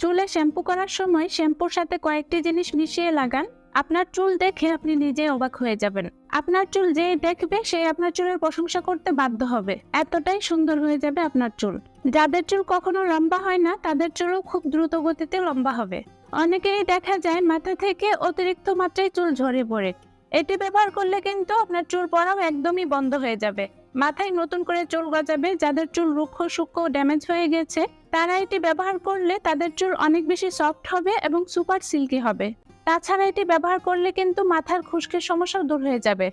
চুলে শ্যাম্পু করার সময় শ্যাম্পুর সাথে কয়েকটি জিনিস মিশিয়ে লাগান। আপনার চুল দেখে আপনি নিজে অবাক হয়ে যাবেন। আপনার চুল যে দেখবে, সে আপনার চুলের প্রশংসা করতে বাধ্য হবে। এতটাই সুন্দর হয়ে যাবে আপনার চুল। যাদের চুল কখনো লম্বা হয় না, তাদের চুলও খুব দ্রুত গতিতে লম্বা হবে। অনেকেই দেখা যায় মাথা থেকে অতিরিক্ত মাত্রায় চুল ঝরে পড়ে। এটি ব্যবহার করলে কিন্তু আপনার চুল পড়াও একদমই বন্ধ হয়ে যাবে। মাথায় নতুন করে চুল গজাবে, যাদের চুল রুক্ষ, সূক্ষ্ম ড্যামেজ হয়ে গেছে তারা এটি ব্যবহার করলে তাদের চুল অনেক বেশি সফট হবে এবং সুপার সিল্কি হবে। তাছাড়া এটি ব্যবহার করলে কিন্তু মাথার খুশকির সমস্যাও দূর হয়ে যাবে।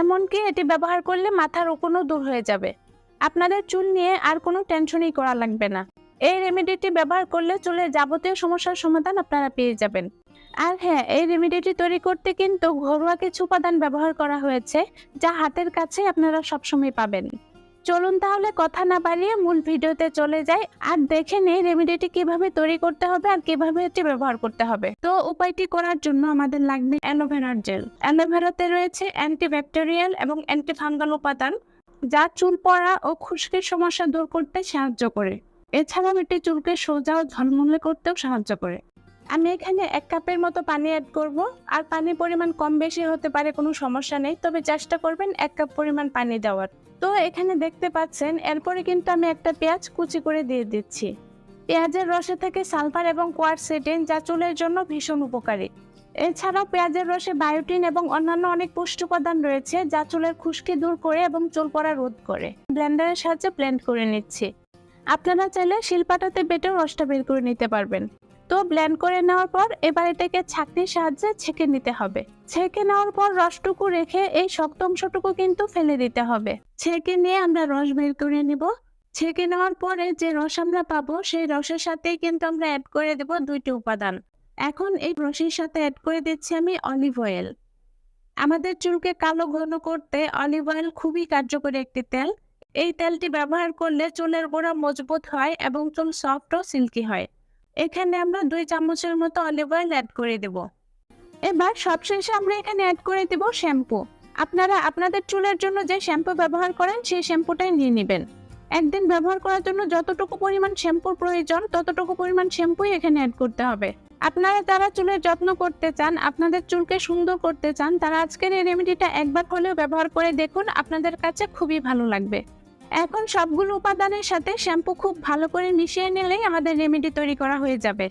এমনকি এটি ব্যবহার করলে মাথার উকুনও দূর হয়ে যাবে। আপনাদের চুল নিয়ে আর কোনো টেনশনই করা লাগবে না। এই রেমেডিটি ব্যবহার করলে চুলের যাবতীয় সমস্যার সমাধান আপনারা পেয়ে যাবেন। আর হ্যাঁ এই রেমেডিটি তৈরি করতে কিন্তু ঘরোয়া কিছু উপাদান ব্যবহার করা হয়েছে, যা হাতের কাছে আপনারা সবসময় পাবেন। চলুন তাহলে কথা না বাড়িয়ে মূল ভিডিওতে চলে যাই। আর দেখে নেই রেমেডিটি কীভাবে তৈরি করতে হবে আর কীভাবে এটি ব্যবহার করতে হবে। তো উপায়টি করার জন্য আমাদের লাগবে অ্যালোভেরার জেল। অ্যালোভেরাতে রয়েছে অ্যান্টিব্যাকটেরিয়াল এবং অ্যান্টিফাঙ্গাল উপাদান, যা চুল পড়া ও খুশকির সমস্যা দূর করতে সাহায্য করে। এছাড়াও এটি চুলকে সোজা ও ঝলমলে করতেও সাহায্য করে। আমি এখানে এক কাপের মতো পানি অ্যাড করব। আর পানির পরিমাণ কম বেশি হতে পারে, কোনো সমস্যা নেই। তবে চেষ্টা করবেন এক কাপ পরিমাণ পানি দেওয়ার। তো এখানে দেখতে পাচ্ছেন, এরপরে কিন্তু আমি একটা পেঁয়াজ কুচি করে দিয়ে দিচ্ছি। পেঁয়াজের রসে থেকে সালফার এবং কোয়ারসেটিন যা চুলের জন্য ভীষণ উপকারী। এছাড়াও পেঁয়াজের রসে বায়োটিন এবং অন্যান্য অনেক পুষ্টি উপাদান রয়েছে যা চুলের খুশকি দূর করে এবং চুল পড়া রোধ করে। ব্লেন্ডারের সাহায্যে ব্লেন্ড করে নিচ্ছি। আপনারা চাইলে শিলপাটাতে বেটেও রসটা বের করে নিতে পারবেন। তো ব্লেন্ড করে নেওয়ার পর এবার এটাকে ছাঁকনির সাহায্যে ছেঁকে নিতে হবে। ছেঁকে নেওয়ার পর রসটুকু রেখে এই শক্ত অংশটুকু কিন্তু ফেলে দিতে হবে। ছেঁকে নিয়ে আমরা রস বের করে নিব। ছেঁকে নেওয়ার পরে যে রস আমরা পাবো, সেই রসের সাথেই কিন্তু আমরা অ্যাড করে দেব দুইটি উপাদান। এখন এই রসের সাথে অ্যাড করে দিচ্ছি আমি অলিভ অয়েল আমাদের চুলকে কালো ঘন করতে অলিভ অয়েল খুবই কার্যকরী একটি তেল। এই তেলটি ব্যবহার করলে চুলের গোড়া মজবুত হয় এবং চুল সফট ও সিল্কি হয়। এখানে আমরা দুই চামচের মতো অলিভ অয়েল অ্যাড করে দেব। এবার সবশেষে আমরা এখানে অ্যাড করে দেব শ্যাম্পু আপনারা আপনাদের চুলের জন্য যে শ্যাম্পু ব্যবহার করেন, সেই শ্যাম্পুটাই নিয়ে নেবেন। একদিন ব্যবহার করার জন্য যতটুকু পরিমাণ শ্যাম্পুর প্রয়োজন, ততটুকু পরিমাণ শ্যাম্পুই এখানে অ্যাড করতে হবে। আপনারা যারা চুলের যত্ন করতে চান, আপনাদের চুলকে সুন্দর করতে চান, তারা আজকের এই রেমেডিটা একবার হলেও ব্যবহার করে দেখুন, আপনাদের কাছে খুবই ভালো লাগবে। এখন সবগুলো উপাদানের সাথে শ্যাম্পু খুব ভালো করে মিশিয়ে নিলেই আমাদের রেমেডি তৈরি করা হয়ে যাবে।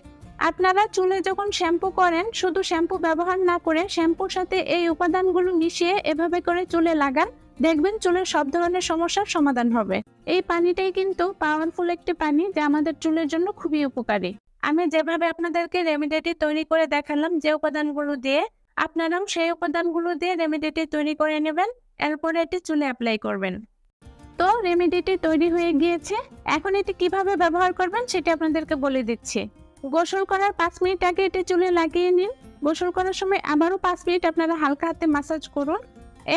আপনারা চুলে যখন শ্যাম্পু করেন, শুধু শ্যাম্পু ব্যবহার না করে শ্যাম্পুর সাথে এই উপাদানগুলো মিশিয়ে এভাবে করে চুলে লাগান, দেখবেন চুলের সব ধরনের সমস্যার সমাধান হবে। এই পানিটাই কিন্তু পাওয়ারফুল একটি পানি যা আমাদের চুলের জন্য খুবই উপকারী। আমি যেভাবে আপনাদেরকে রেমেডিটি তৈরি করে দেখালাম, যে উপাদানগুলো দিয়ে, আপনারাও সেই উপাদানগুলো দিয়ে রেমেডিটি তৈরি করে নেবেন, এরপরে এটি চুলে অ্যাপ্লাই করবেন। তো রেমেডিটি তৈরি হয়ে গিয়েছে। এখন এটি কীভাবে ব্যবহার করবেন সেটা আপনাদেরকে বলে দিচ্ছি। গোসল করার পাঁচ মিনিট আগে এটি চুলে লাগিয়ে নিন। গোসল করার সময় আবারও পাঁচ মিনিট আপনারা হালকা হাতে মাসাজ করুন।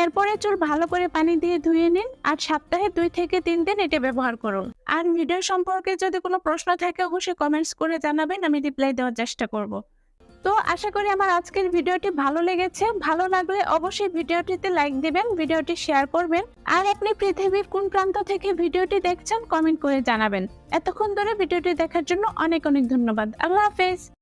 এরপরে চুল ভালো করে পানি দিয়ে ধুয়ে নিন আর সপ্তাহে দুই থেকে তিন দিন এটি ব্যবহার করুন। আর ভিডিও সম্পর্কে যদি কোনো প্রশ্ন থাকে অবশ্যই কমেন্টস করে জানাবেন, আমি রিপ্লাই দেওয়ার চেষ্টা করব। তো আশা করি আমার আজকের ভিডিওটি ভালো লেগেছে। ভালো লাগলে অবশ্যই ভিডিওটিতে লাইক দিবেন, ভিডিওটি শেয়ার করবেন। আর আপনি পৃথিবীর কোন প্রান্ত থেকে ভিডিওটি দেখছেন কমেন্ট করে জানাবেন। এতক্ষণ ধরে ভিডিওটি দেখার জন্য অনেক অনেক ধন্যবাদ। আল্লাহ হাফেজ।